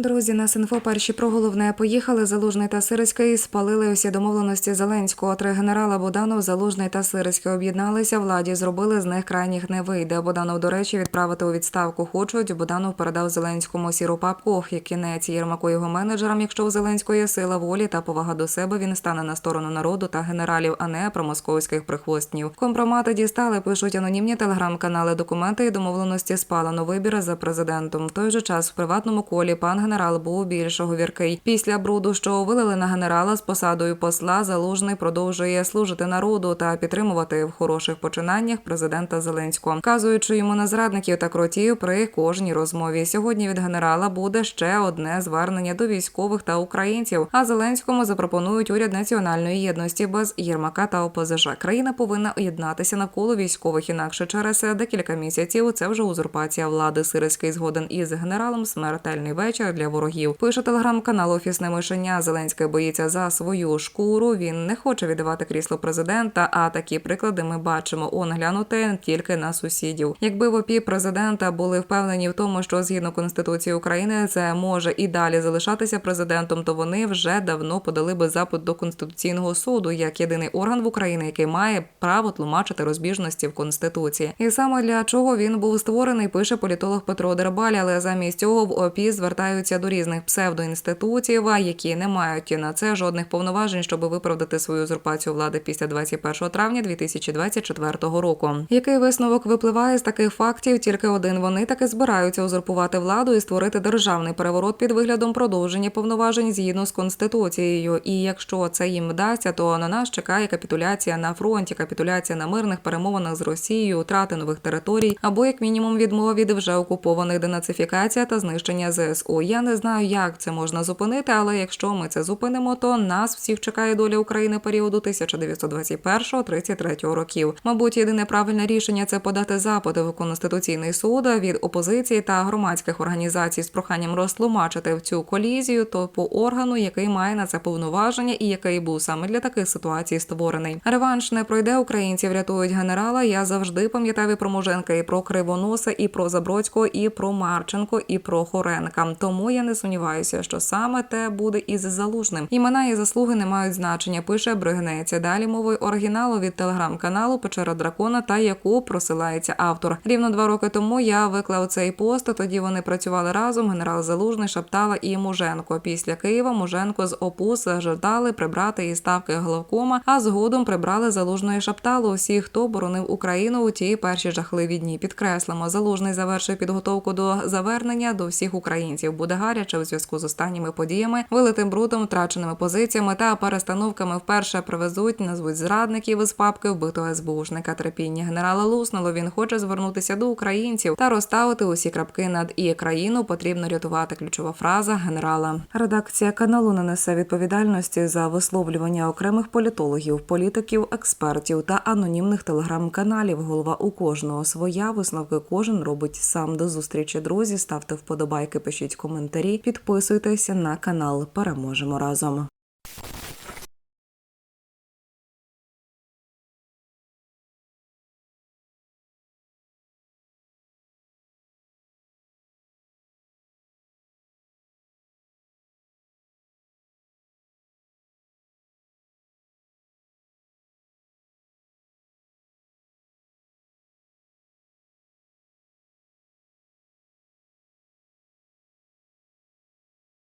Друзі, на Синфо перші про головне поїхали. Залужний та Сирський спалили усі домовленості Зеленського. Три генерала Буданов, Залужний та Сирський об'єдналися. Владі зробили з них крайніх не вийде. Буданов, до речі, відправити у відставку хочуть. Буданов передав Зеленському сіру папку. Ох, і кінець Єрмаку його менеджерам. Якщо у Зеленського є сила волі та повага до себе, він стане на сторону народу та генералів, а не про московських прихвостнів. Компромати дістали, пишуть анонімні телеграм-канали. Документи і домовленості спалено вибір за президентом. В той же час в приватному колі пан генерал був більш говіркий. Після бруду, що вилили на генерала з посадою посла, залужний продовжує служити народу та підтримувати в хороших починаннях президента Зеленського, вказуючи йому на зрадників та кротів при кожній розмові. Сьогодні від генерала буде ще одне звернення до військових та українців. А Зеленському запропонують уряд національної єдності без Єрмака та ОПЗЖ. Країна повинна об'єднатися навколо військових. Інакше через декілька місяців це вже узурпація влади. Сирський згоден із генералом. Смертельний вечір для ворогів. Пише телеграм-канал Офісне мишеня. Зеленський боїться за свою шкуру. Він не хоче віддавати крісло президента. А такі приклади ми бачимо. Он глянути тільки на сусідів. Якби в ОПІ президента були впевнені в тому, що згідно конституції України це може і далі залишатися президентом, то вони вже давно подали би запит до конституційного суду як єдиний орган в Україні, який має право тлумачити розбіжності в конституції. І саме для чого він був створений, пише політолог Петро Дербаль. Але замість цього в ОПІ звертаються до різних псевдоінститутів, які не мають на це жодних повноважень, щоб виправдати свою узурпацію влади після 21 травня 2024 року. Який висновок випливає з таких фактів? Тільки один вони таки збираються узурпувати владу і створити державний переворот під виглядом продовження повноважень згідно з конституцією. І якщо це їм вдасться, то на нас чекає капітуляція на фронті, капітуляція на мирних перемовинах з Росією, втрати нових територій або як мінімум відмова від вже окупованих денацифікація та знищення ЗСУ. Я не знаю, як це можна зупинити, але якщо ми це зупинимо, то нас всіх чекає доля України періоду 1921-33 років. Мабуть, єдине правильне рішення це подати запити в конституційний суд від опозиції та громадських організацій з проханням розтлумачити в цю колізію, то по органу, який має на це повноваження і який був саме для таких ситуацій створений. Реванш не пройде. Українці врятують генерала. Я завжди пам'ятаю про Муженка, і про Кривоноса, і про Забродського, і про Марченко, і про Хоренка. Тому я не сумніваюся, що саме те буде із залужним. Імена і заслуги не мають значення. Пише Бригнеться. Далі мовою оригіналу від телеграм-каналу Печера Дракона та яку просилається автор. Рівно два роки тому я виклав цей пост. Тоді вони працювали разом. Генерал Залужний, Шаптала і Муженко. Після Києва Муженко з ОПУС жадали прибрати із ставки головкома, а згодом прибрали залужної шапталу. Усі, хто боронив Україну у ті перші жахливі дні. Підкреслимо, залужний завершив підготовку до завернення до всіх українців. Гаряче у зв'язку з останніми подіями, вилитим брудом, втраченими позиціями та перестановками. Вперше привезуть, назвуть зрадників із папки вбитого СБУшника. Терпіння генерала луснуло. Він хоче звернутися до українців та розставити усі крапки над і країну потрібно рятувати. Ключова фраза генерала. Редакція каналу не несе відповідальності за висловлювання окремих політологів, політиків, експертів та анонімних телеграм-каналів. Голова у кожного своя висновки кожен робить сам. До зустрічі, друзі. Ставте вподобайки, пишіть коментарі, підписуйтеся на канал. Переможемо разом.